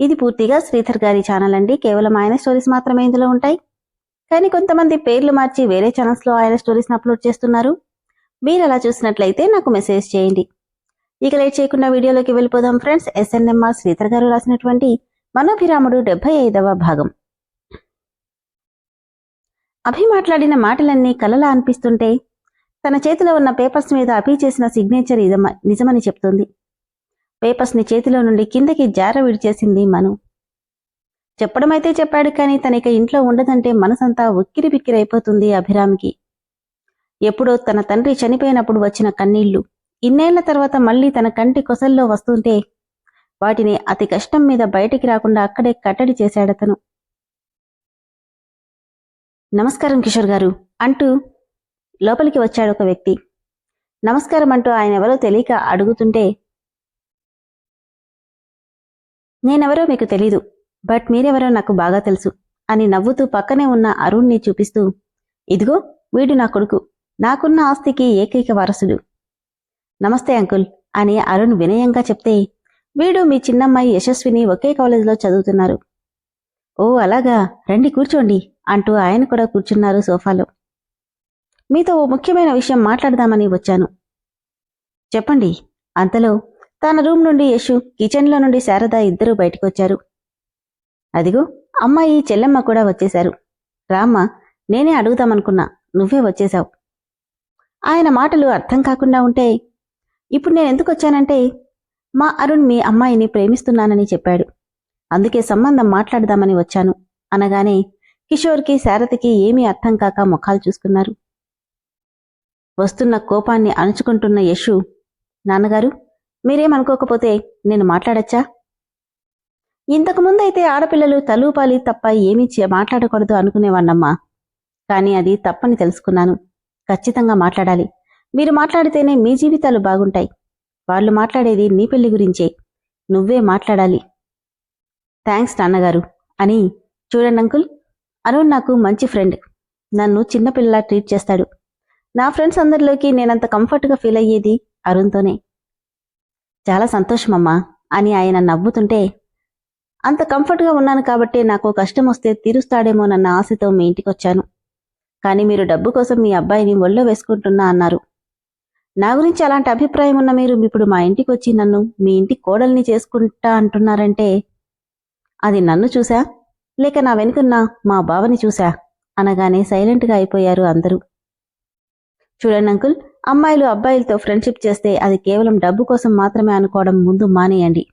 ఇది పూర్తిగా శ్రీధర్ గారి ఛానల్ అండి. కేవలం ఆయన స్టోరీస్ మాత్రమే ఇందులో ఉంటాయి. కానీ కొంతమంది పేర్లు మార్చి వేరే ఛానల్స్లో ఆయన స్టోరీస్ అప్లోడ్ చేస్తున్నారు. మీరు అలా చూసినట్లయితే నాకు మెసేజ్ చేయండి. ఇక లేట్ చేయకుండా వీడియోలోకి వెళ్ళిపోదాం ఫ్రెండ్స్ ఎస్ఎన్ఎంఆర్ శ్రీధర్ గారు రాసినటువంటి మనోభిరాముడు డెబ్బై ఐదవ భాగం. అభి మాట్లాడిన మాటలన్నీ కలలా అనిపిస్తుంటే తన చేతిలో ఉన్న పేపర్స్ మీద అభి చేసిన సిగ్నేచర్ ఇదమ నిజమని చెప్తుంది. పేపర్స్ని చేతిలో నుండి కిందకి జార విడిచేసింది మను. చెప్పడమైతే చెప్పాడు కానీ తనిక ఇంట్లో ఉండదంటే మనసంతా ఉక్కిరి బిక్కిరైపోతుంది అభిరామికి. ఎప్పుడో తన తండ్రి చనిపోయినప్పుడు వచ్చిన కన్నీళ్ళు. ఇన్నేళ్ళ తర్వాత మళ్ళీ తన కంటి కొసల్లో వస్తుంటే వాటిని అతి కష్టం మీద బయటికి రాకుండా అక్కడే కట్టడి చేశాడతను. నమస్కారం కిషోర్ గారు అంటూ లోపలికి వచ్చాడు ఒక వ్యక్తి. నమస్కారం అంటూ ఆయన ఎవరో తెలియక అడుగుతుంటే నేనెవరో మీకు తెలీదు బట్ మీరెవరో నాకు బాగా తెలుసు అని నవ్వుతూ పక్కనే ఉన్న అరుణ్ని చూపిస్తూ ఇదిగో వీడు నా కొడుకు నాకున్న ఆస్తికి ఏకైక వారసుడు. నమస్తే అంకుల్ అని అరుణ్ వినయంగా చెప్తే వీడు మీ చిన్నమ్మాయి యశస్విని ఒకే కాలేజీలో చదువుతున్నారు. ఓ అలాగా రండి కూర్చోండి అంటూ ఆయన కూడా కూర్చున్నారు సోఫాలో. మీతో ఓ ముఖ్యమైన విషయం మాట్లాడదామని వచ్చాను. చెప్పండి అంతలో తన రూమ్ నుండి యశు కిచెన్లో నుండి శారద ఇద్దరూ బయటకొచ్చారు. అదిగో అమ్మాయి చెల్లెమ్మ కూడా వచ్చేశారు. రామ్మ నేనే అడుగుదామనుకున్నా నువ్వే వచ్చేశావు. ఆయన మాటలు అర్థం కాకుండా ఉంటే ఇప్పుడు నేను ఎందుకు వచ్చానంటే మా అరుణ్ మీ అమ్మాయిని ప్రేమిస్తున్నానని చెప్పాడు. అందుకే సంబంధం మాట్లాడదామని వచ్చాను అనగానే కిషోర్కి శారదకి ఏమీ అర్థం కాక ముఖాలు చూసుకున్నారు. వస్తున్న కోపాన్ని అణుచుకుంటున్న యశు నాన్నగారు మీరేమనుకోకపోతే నేను మాట్లాడచ్చా? ఇంతకు ముందైతే ఆడపిల్లలు తలూపాలి తప్ప ఏమీ మాట్లాడకూడదు అనుకునేవాణ్ణమ్మా. కానీ అది తప్పని తెలుసుకున్నాను. ఖచ్చితంగా మాట్లాడాలి. మీరు మాట్లాడితేనే మీ జీవితాలు బాగుంటాయి. వాళ్ళు మాట్లాడేది నీ పెళ్ళి గురించే. నువ్వే మాట్లాడాలి. థ్యాంక్స్ నాన్నగారు అని చూడండి అంకుల్. అరుణ్ నాకు మంచి ఫ్రెండ్. నన్ను చిన్నపిల్లలా ట్రీట్ చేస్తాడు. నా ఫ్రెండ్స్ అందరిలోకి నేనంత కంఫర్ట్గా ఫీల్ అయ్యేది అరుణ్తోనే. చాలా సంతోషమమ్మా అని ఆయన నవ్వుతుంటే అంత కంఫర్ట్గా ఉన్నాను కాబట్టి నాకు కష్టం వస్తే తీరుస్తాడేమోనన్న ఆశతో మీ ఇంటికొచ్చాను. కానీ మీరు డబ్బు కోసం మీ అబ్బాయిని ఒళ్ళో వేసుకుంటున్నా అన్నారు. నా గురించి అలాంటి అభిప్రాయం ఉన్న మీరు ఇప్పుడు మా ఇంటికి వచ్చి నన్ను మీ ఇంటి కోడల్ని చేసుకుంటా అంటున్నారంటే అది నన్ను చూసా? లేక నా వెనుకున్న మా బావని చూసా? అనగానే సైలెంట్గా అయిపోయారు అందరూ. చూడండి అంకుల్ అమ్మాయిలు అబ్బాయిలతో ఫ్రెండ్షిప్ చేస్తే అది కేవలం డబ్బు కోసం మాత్రమే అనుకోవడం ముందు మానేయండి.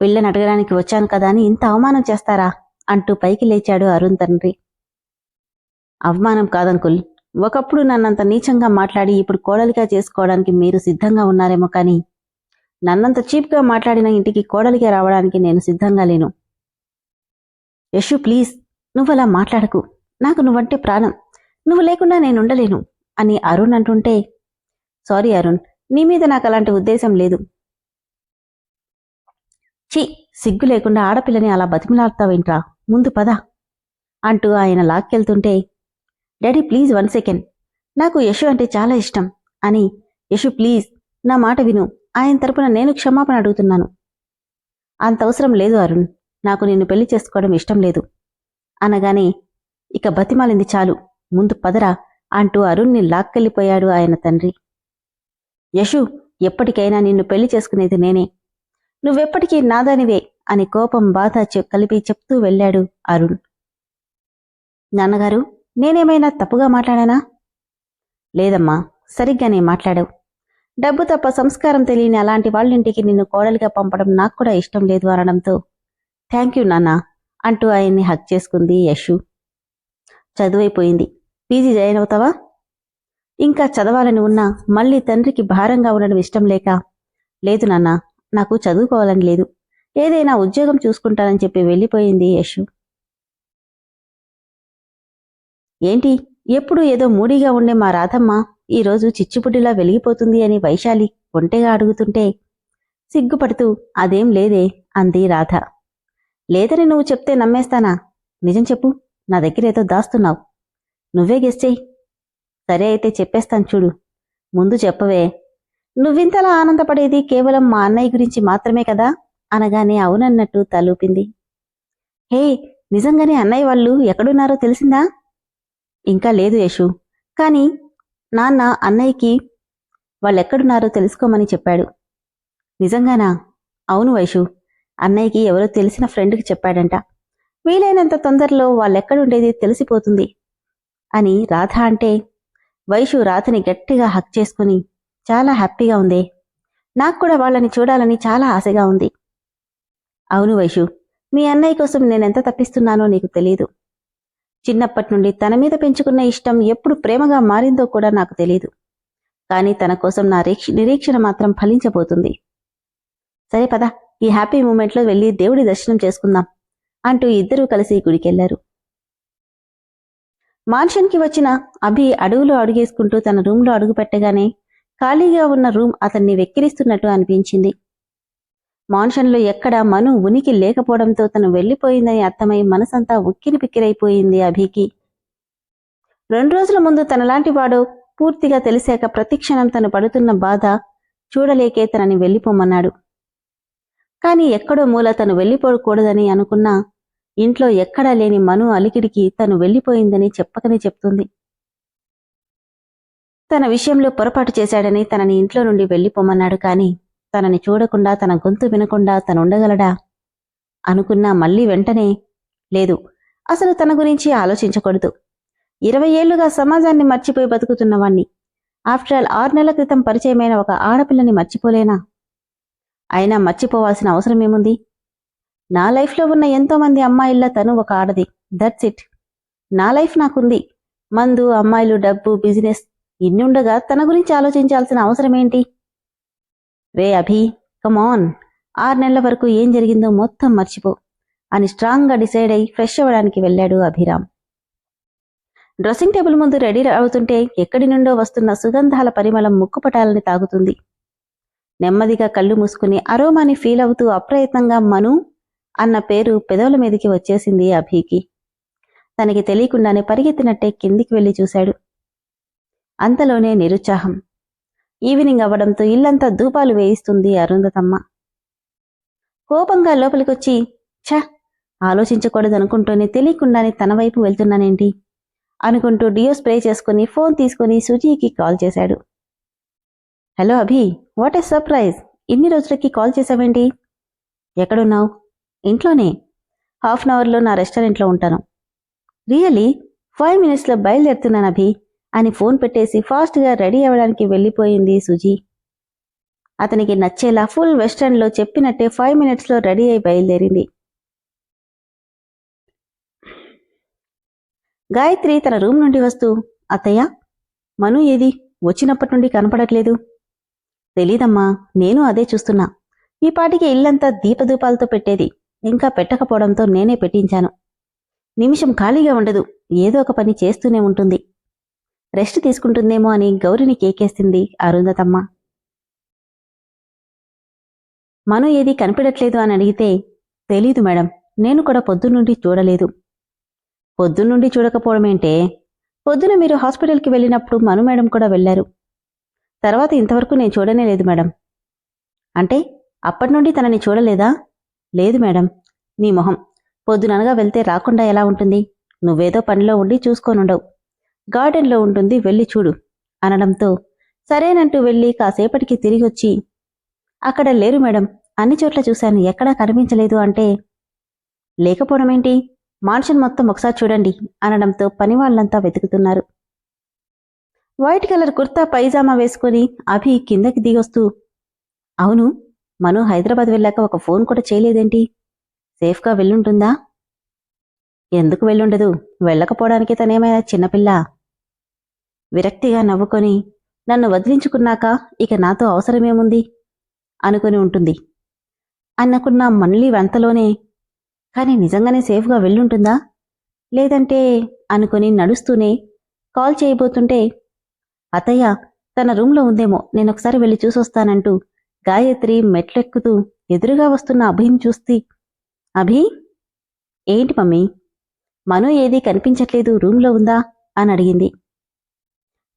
పిల్లని అడగడానికి వచ్చాను కదా అని ఇంత అవమానం చేస్తారా? అంటూ పైకి లేచాడు అరుణ్ తండ్రి. అవమానం కాదంకుల్ ఒకప్పుడు నన్నంత నీచంగా మాట్లాడి ఇప్పుడు కోడలిగా చేసుకోవడానికి మీరు సిద్ధంగా ఉన్నారేమో కానీ నన్నంత చీప్గా మాట్లాడిన ఇంటికి కోడలిగా రావడానికి నేను సిద్ధంగా లేను. యశు ప్లీజ్ నువ్వలా మాట్లాడకు. నాకు నువ్వంటే ప్రాణం. నువ్వు లేకుండా నేనుండలేను. అని అరుణ్ అంటుంటే సారీ అరుణ్ నీ మీద నాకు అలాంటి ఉద్దేశం లేదు. ఛీ సిగ్గు లేకుండా ఆడపిల్లని అలా బతిమిలాడతావేంట్రా? ముందు పద అంటూ ఆయన లాక్కెళ్తుంటే డాడీ ప్లీజ్ వన్ సెకండ్. నాకు యశు అంటే చాలా ఇష్టం. అని యశు ప్లీజ్ నా మాట విను. ఆయన తరపున నేను క్షమాపణ అడుగుతున్నాను. అంత అవసరం లేదు అరుణ్. నాకు నిన్ను పెళ్ళి చేసుకోవడం ఇష్టం లేదు అనగానే ఇక బతిమాలింది చాలు. ముందు పదరా. అంటూ అరుణ్ని లాక్కెళ్ళిపోయాడు ఆయన తండ్రి. యశు ఎప్పటికైనా నిన్ను పెళ్ళి చేసుకునేది నేనే. నువ్వెప్పటికీ నాదానివే అని కోపం బాధ కలిపి చెప్తూ వెళ్ళాడు అరుణ్. నాన్నగారు నేనేమైనా తప్పుగా మాట్లాడానా? లేదమ్మా సరిగ్గానే మాట్లాడావు. డబ్బు తప్ప సంస్కారం తెలియని అలాంటి వాళ్ళింటికి నిన్ను కోడలిగా పంపడం నాకు కూడా ఇష్టం లేదు అనడంతో థ్యాంక్ యూ నాన్న అంటూ ఆయన్ని హక్ చేసుకుంది యశు. చదువైపోయింది. పీజీ జాయిన్ అవుతావా? ఇంకా చదవాలని ఉన్నా మళ్ళీ తండ్రికి భారంగా ఉండడం ఇష్టం లేక లేదు నాన్న నాకు చదువుకోవాలని లేదు. ఏదైనా ఉద్యోగం చూసుకుంటానని చెప్పి వెళ్ళిపోయింది యశు. ఏంటి? ఎప్పుడు ఏదో మూడీగా ఉండే మా రాధమ్మ ఈరోజు చిచ్చుపుడిలా వెలిగిపోతుంది అని వైశాలి ఒంటెగా అడుగుతుంటే సిగ్గుపడుతూ అదేం లేదే అంది రాధ. లేదని నువ్వు చెప్తే నమ్మేస్తానా? నిజం చెప్పు నా దగ్గర ఏదో దాస్తున్నావు. నువ్వే గెస్చేయి సరే అయితే చెప్పేస్తాను చూడు. ముందు చెప్పవే. నువ్వింతలా ఆనందపడేది కేవలం మా అన్నయ్య గురించి మాత్రమే కదా? అనగానే అవునన్నట్టు తలూపింది. హే నిజంగానే అన్నయ్య వాళ్ళు ఎక్కడున్నారో తెలిసిందా? ఇంకా లేదు యశు. కానీ నాన్న అన్నయ్యకి వాళ్ళెక్కడున్నారో తెలుసుకోమని చెప్పాడు. నిజంగానా? అవును వైషు అన్నయ్యకి ఎవరో తెలిసిన ఫ్రెండ్కి చెప్పాడంట. వీలైనంత తొందరలో వాళ్ళెక్కడుండేది తెలిసిపోతుంది. అని రాధ అంటే వైషు రాధని గట్టిగా హక్ చేసుకుని చాలా హ్యాపీగా ఉందే. నాకు కూడా వాళ్ళని చూడాలని చాలా ఆశగా ఉంది. అవును వైషు మీ అన్నయ్య కోసం నేనెంత తప్పిస్తున్నానో నీకు తెలీదు. చిన్నప్పటి నుండి తన మీద పెంచుకున్న ఇష్టం ఎప్పుడు ప్రేమగా మారిందో కూడా నాకు తెలీదు. కానీ తన కోసం నా నిరీక్షణ మాత్రం ఫలించబోతుంది. సరే పద ఈ హ్యాపీ మూమెంట్లో వెళ్ళి దేవుడి దర్శనం చేసుకుందాం అంటూ ఇద్దరూ కలిసి గుడికెళ్ళారు. మాన్షన్కి వచ్చిన అభి అడుగులో అడుగేసుకుంటూ తన రూమ్లో అడుగు పెట్టగానే ఖాళీగా ఉన్న రూమ్ అతన్ని వెక్కిరిస్తున్నట్టు అనిపించింది. మాన్షన్లో ఎక్కడ మను ఉనికి లేకపోవడంతో తను వెళ్ళిపోయిందని అర్థమై మనసంతా ఉక్కిరి పిక్కిరైపోయింది అభికి. రెండు రోజుల ముందు తనలాంటి వాడు పూర్తిగా తెలిసాక ప్రతిక్షణం తను పడుతున్న బాధ చూడలేకే తనని వెళ్ళిపోమన్నాడు. కాని ఎక్కడో మూల తను వెళ్ళిపోకూడదని అనుకున్నా ఇంట్లో ఎక్కడా లేని మను అలికిడికి తను వెళ్ళిపోయిందని చెప్పకనే చెప్తుంది. తన విషయంలో పొరపాటు చేశాడని తనని ఇంట్లో నుండి వెళ్ళిపోమన్నాడు కాని తనని చూడకుండా తన గొంతు వినకుండా తనుండగలడా అనుకున్నా మళ్ళీ వెంటనే లేదు. అసలు తన గురించి ఆలోచించకూడదు. ఇరవై ఏళ్ళుగా సమాజాన్ని మర్చిపోయి బతుకుతున్నవాణ్ణి ఆఫ్టర్ ఆల్ ఆరు నెలల క్రితం పరిచయమైన ఒక ఆడపిల్లని మర్చిపోలేనా? అయినా మర్చిపోవాల్సిన అవసరం ఏముంది నా లైఫ్లో ఉన్న ఎంతో మంది తను ఒక ఆడది. దట్స్ ఇట్ నా లైఫ్ నాకుంది. మందు అమ్మాయిలు డబ్బు బిజినెస్ ఇన్ని ఉండగా తన గురించి ఆలోచించాల్సిన అవసరం ఏంటి? రే అభి కమాన్ ఆరు నెలల వరకు ఏం జరిగిందో మొత్తం మర్చిపో అని స్ట్రాంగ్గా డిసైడ్ అయి ఫ్రెష్ అవ్వడానికి వెళ్ళాడు అభిరామ్. డ్రెస్సింగ్ టేబుల్ ముందు రెడీ అవుతుంటే ఎక్కడి నుండో వస్తున్న సుగంధాల పరిమళం ముక్కుపటాలని తాగుతుంది. నెమ్మదిగా కళ్ళు మూసుకుని అరోమాని ఫీల్ అవుతూ అప్రయత్నంగా మను అన్న పేరు పెదవుల మీదకి వచ్చేసింది అభికి. తనకి తెలియకుండానే పరిగెత్తినట్టే కిందికి వెళ్ళి చూశాడు. అంతలోనే నిరుత్సాహం. ఈవినింగ్ అవ్వడంతో ఇల్లంతా ధూపాలు వేయిస్తుంది అరుంధతమ్మ. కోపంగా లోపలికొచ్చి ఛ! ఆలోచించకూడదనుకుంటూనే తెలియకుండానే తన వైపు వెళ్తున్నానేంటి? అనుకుంటూ డియో స్ప్రే చేసుకుని ఫోన్ తీసుకుని సుజీకి కాల్ చేశాడు. Hello Abhi what a surprise! ఇన్ని రోజులకి కాల్ చేసావేంటి ఎక్కడున్నావు? ఇంట్లోనే. హాఫ్ అన్ అవర్లో నా రెస్టారెంట్లో ఉంటాను. రియలీ ఫైవ్ మినిట్స్లో బయలుదేరుతున్నాను అభి అని ఫోన్ పెట్టేసి ఫాస్ట్గా రెడీ అవ్వడానికి వెళ్ళిపోయింది సుజీ. అతనికి నచ్చేలా ఫుల్ వెస్టర్న్లో చెప్పినట్టే ఫైవ్ మినిట్స్లో రెడీ అయి బయలుదేరింది. గాయత్రి తన రూమ్ నుండి వస్తూ అత్తయ్య మను ఏది? వచ్చినప్పటి నుండి కనపడట్లేదు. తెలీదమ్మా నేను అదే చూస్తున్నా. ఈ పాటికి ఇల్లంతా దీపదూపాలతో పెట్టేది. ఇంకా పెట్టకపోవడంతో నేనే పెట్టించాను. నిమిషం ఖాళీగా ఉండదు. ఏదో ఒక పని చేస్తూనే ఉంటుంది. రెస్ట్ తీసుకుంటుందేమో అని గౌరిని కేకేసింది అరుంధతమ్మ. మను ఏది కనిపించట్లేదు అని అడిగితే తెలీదు మేడం నేను కూడా పొద్దున్నుండి చూడలేదు. పొద్దున్నుండి చూడకపోవడమేంటే పొద్దున మీరు హాస్పిటల్కి వెళ్ళినప్పుడు మను మేడం కూడా వెళ్ళారు. తర్వాత ఇంతవరకు నేను చూడనే లేదు మేడం. అంటే అప్పటి నుండి తనని చూడలేదా? లేదు మేడం నీ మొహం. పొద్దుననగా వెళ్తే రాకుండా ఎలా ఉంటుంది? నువ్వేదో పనిలో ఉండి చూసుకోనుండవు. గార్డెన్లో ఉంటుంది వెళ్ళి చూడు అనడంతో సరేనంటూ వెళ్ళి కాసేపటికి తిరిగొచ్చి అక్కడ లేరు మేడం అన్ని చోట్ల చూశాను ఎక్కడా కనిపించలేదు అంటే లేకపోవడమేంటి? మాన్షన్ మొత్తం ఒకసారి చూడండి అనడంతో పని వాళ్ళంతా వెతుకుతున్నారు. వైట్ కలర్ కుర్తా పైజామా వేసుకొని అభి కిందకి దిగొస్తూ అవును మను హైదరాబాద్ వెళ్ళాక ఒక ఫోన్ కూడా చేయలేదేంటి? సేఫ్గా వెళ్ళుంటుందా? ఎందుకు వెళ్ళుండదు? వెళ్ళకపోవడానికి తనేమైనా చిన్నపిల్ల? విరక్తిగా నవ్వుకొని నన్ను వదిలించుకున్నాక ఇక నాతో అవసరమేముంది? అనుకుని ఉంటుంది. అన్నకున్న మళ్ళీ వెంతలోనే కానీ నిజంగానే సేఫ్గా వెళ్ళుంటుందా? లేదంటే అనుకొని నడుస్తూనే కాల్ చేయబోతుంటే అతయ్య తన రూమ్లో ఉందేమో నేనొకసారి వెళ్ళి చూసొస్తానంటూ గాయత్రి మెట్లెక్కుతూ ఎదురుగా వస్తున్న అభిని చూస్తే అభి ఏంటి మమ్మీ? మను ఏదీ కనిపించట్లేదు రూమ్లో ఉందా? అని అడిగింది.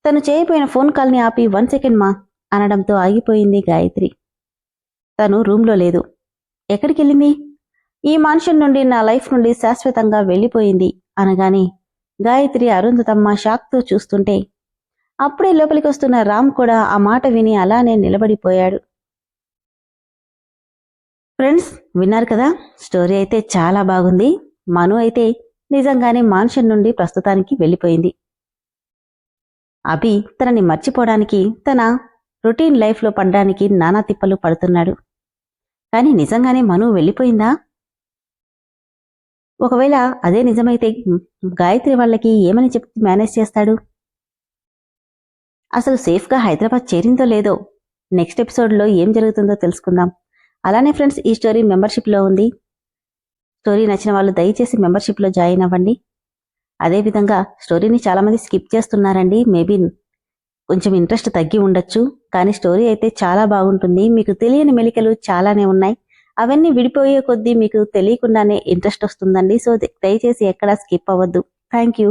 తను చేయబోయిన ఫోన్ కాల్ని ఆపి వన్ సెకండ్ మా అనడంతో ఆగిపోయింది గాయత్రి. తను రూమ్లో లేదు. ఎక్కడికి వెళ్ళింది ఈ మాన్షన్ నుండి నా లైఫ్ నుండి శాశ్వతంగా వెళ్ళిపోయింది అనగానే గాయత్రి అరుంధతమ్మ షాక్తో చూస్తుంటే అప్పుడే లోపలికి వస్తున్న రామ్ కూడా ఆ మాట విని అలానే నిలబడిపోయాడు. ఫ్రెండ్స్ విన్నారు కదా స్టోరీ అయితే చాలా బాగుంది. మను అయితే నిజంగానే మాన్షన్ నుండి ప్రస్తుతానికి వెళ్ళిపోయింది. అభి తనని మర్చిపోవడానికి తన రొటీన్ లైఫ్లో పడడానికి నానా తిప్పలు పడుతున్నాడు. కానీ నిజంగానే మను వెళ్ళిపోయిందా? ఒకవేళ అదే నిజమైతే గాయత్రి వాళ్ళకి ఏమని చెప్పి మేనేజ్ చేస్తాడు? అసలు సేఫ్గా హైదరాబాద్ చేరిందో లేదో నెక్స్ట్ ఎపిసోడ్లో ఏం జరుగుతుందో తెలుసుకుందాం. అలానే ఫ్రెండ్స్ ఈ స్టోరీ మెంబర్షిప్లో ఉంది. స్టోరీ నచ్చిన వాళ్ళు దయచేసి మెంబర్షిప్లో జాయిన్ అవ్వండి. అదేవిధంగా స్టోరీని చాలామంది స్కిప్ చేస్తున్నారండి. మేబీ కొంచెం ఇంట్రెస్ట్ తగ్గి ఉండొచ్చు. కానీ స్టోరీ అయితే చాలా బాగుంటుంది. మీకు తెలియని మెలికలు చాలానే ఉన్నాయి. అవన్నీ విడిపోయే కొద్దీ మీకు తెలియకుండానే ఇంట్రెస్ట్ వస్తుందండి. సో దయచేసి ఎక్కడా స్కిప్ అవ్వద్దు. Thank you.